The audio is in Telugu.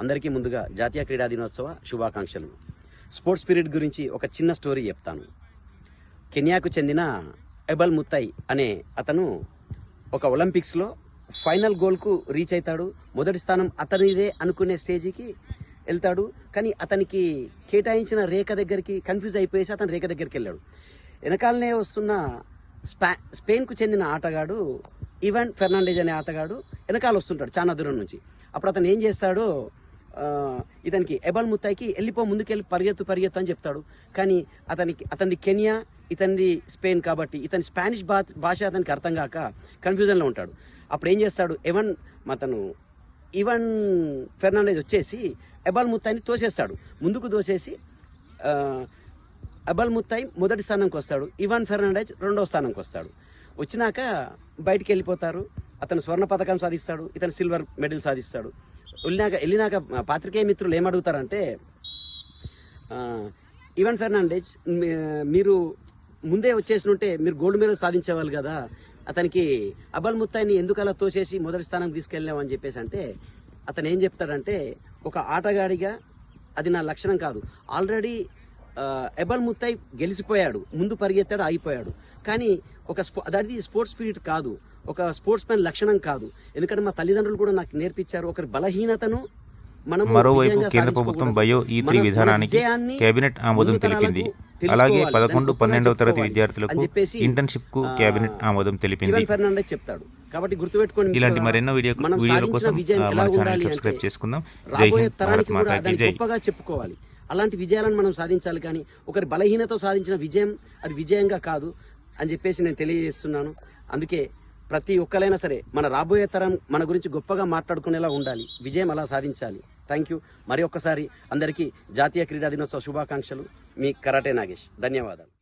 అందరికీ ముందుగా జాతీయ క్రీడా దినోత్సవ శుభాకాంక్షలు. స్పోర్ట్స్ స్పిరిట్ గురించి ఒక చిన్న స్టోరీ చెప్తాను. కెన్యాకు చెందిన ఎబల్ ముత్తై అనే అతను ఒక ఒలింపిక్స్లో ఫైనల్ గోల్కు రీచ్ అవుతాడు మొదటి స్థానం అతనిదే అనుకునే స్టేజికి వెళ్తాడు. కానీ అతనికి కేటాయించిన రేఖ దగ్గరికి కన్ఫ్యూజ్ అయిపోయేసి అతను రేఖ దగ్గరికి వెళ్ళాడు. వెనకాలనే వస్తున్న స్పా స్పెయిన్కు చెందిన ఆటగాడు ఈవెన్ ఫెర్నాండేజ్ అనే ఆటగాడు వెనకాల వస్తుంటాడు చాలా దూరం నుంచి. అప్పుడు అతను ఏం చేస్తాడో? ఇతనికి. ఎబల్ ముత్తాయికి వెళ్ళిపో ముందుకెళ్ళి పరిగెత్తు పరిగెత్తు అని చెప్తాడు. కానీ అతనికి అతనిది కెనియా ఇతనిది స్పెయిన్ కాబట్టి ఇతని స్పానిష్ భా భాష అతనికి అర్థం కాక కన్ఫ్యూజన్లో ఉంటాడు. అప్పుడు ఏం చేస్తాడు? ఎవన్ అతను ఈవన్ ఫెర్నాండేజ్ వచ్చేసి ఎబల్ ముత్తాయిని తోసేస్తాడు. ముందుకు తోసేసి అబల్ ముత్తాయి మొదటి స్థానంకి వస్తాడు. ఇవాన్ ఫెర్నాండెజ్ రెండవ స్థానంకి వస్తాడు. వచ్చినాక బయటికి వెళ్ళిపోతారు. అతను స్వర్ణ పథకం సాధిస్తాడు. ఇతను సిల్వర్ మెడల్ సాధిస్తాడు. వెళ్ళినాక వెళ్ళినాక పాత్రికేయ మిత్రులు ఏమడుగుతారంటే ఈవెన్ ఫెర్నాండేజ్ మీరు ముందే వచ్చేసినుంటే మీరు గోల్డ్ మెడల్ సాధించేవాళ్ళు కదా అతనికి అబల్ ముత్తాయిని ఎందుకు అలా తోసేసి మొదటి స్థానం తీసుకెళ్ళాం అని చెప్పేసి అంటే అతను ఏం చెప్తాడంటే ఒక ఆటగాడిగా అది నా లక్షణం కాదు. ఆల్రెడీ ఎబల్ ముత్తాయి గెలిచిపోయాడు. ముందు పరిగెత్తాడు ఆగిపోయాడు. కానీ ఒక స్పో అది స్పోర్ట్స్ స్పిరిట్ కాదు. ఒక స్పోర్ట్స్ మ్యాన్ లక్షణం కాదు. ఎందుకంటే మా తల్లిదండ్రులు కూడా నాకు నేర్పించారు. ఒకరి బలహీనతను మరోవైపు కేంద్ర ప్రభుత్వం. బయో ఈ త్రీ విధానానికి కేబినెట్ ఆమోదం తెలిపింది. అలాగే పదకొండు పన్నెండవ తరగతి. విద్యార్థులకు ఇంటర్న్షిప్కు కేబినెట్ ఆమోదం తెలిపింది. చెప్తాడు. కాబట్టి గుర్తుపెట్టుకోండి ఇలాంటి మరెన్నో వీడియో వీడియోల సాధించిన కోసం మన ఛానల్ సబ్స్క్రైబ్ చేసుకుందాం. జై హింద్ భారత్ మాతాకి జై గొప్పగా చెప్పుకోవాలి. అలాంటి విజయాలను మనం సాధించాలి కానీ ఒకరి బలహీనతో సాధించిన విజయం అది విజయంగా కాదు అని చెప్పేసి నేను తెలియజేస్తున్నాను. అందుకే ప్రతి ఒక్కరైనా సరే మన రాబోయే తరం మన గురించి గొప్పగా మాట్లాడుకునేలా ఉండాలి. విజయం అలా సాధించాలి. థ్యాంక్ యూ మరి ఒక్కసారి అందరికీ జాతీయ క్రీడా దినోత్సవ శుభాకాంక్షలు. మీ కరాటే నాగేష్. ధన్యవాదాలు.